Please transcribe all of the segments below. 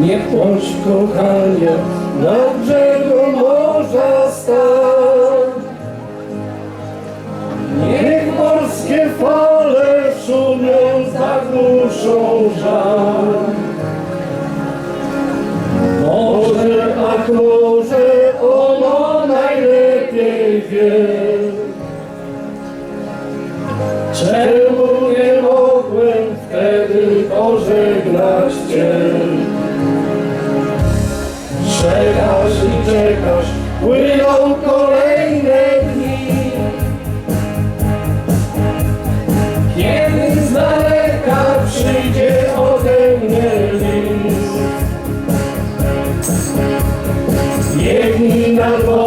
Nie bądź kochanie na brzegu morza stan Niech morskie fale szumią tak zagłuszą żal. Może, a może ono najlepiej wie Czemu nie mogłem wtedy pożegnać Cię? Czekasz i czekasz, płyną kolejne dni. Kiedy z daleka przyjdzie ode mnie list. Biegnij na dworze,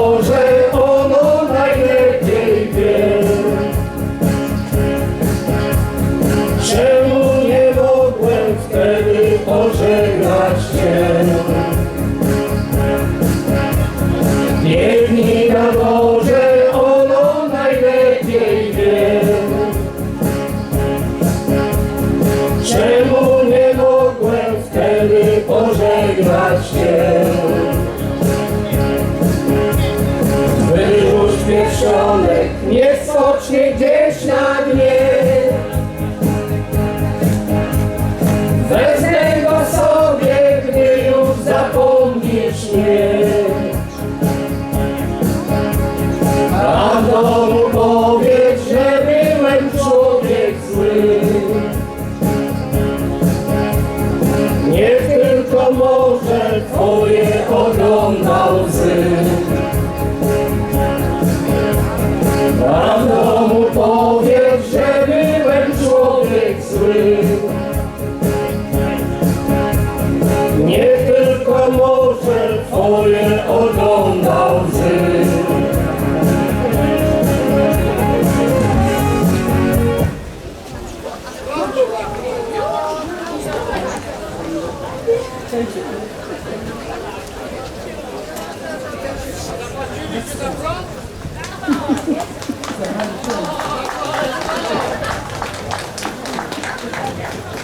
Cię? Wyrzuć pierścionek, nie spocznie gdzieś na dnie. Wezmę go sobie, gdy już zapomnisz mnie. A domu twoje oglądał łzy. A w domu powiedz, że byłem człowiek zły. Niech tylko może twoje oglądał łzy. Zapłaciliście za Thank you.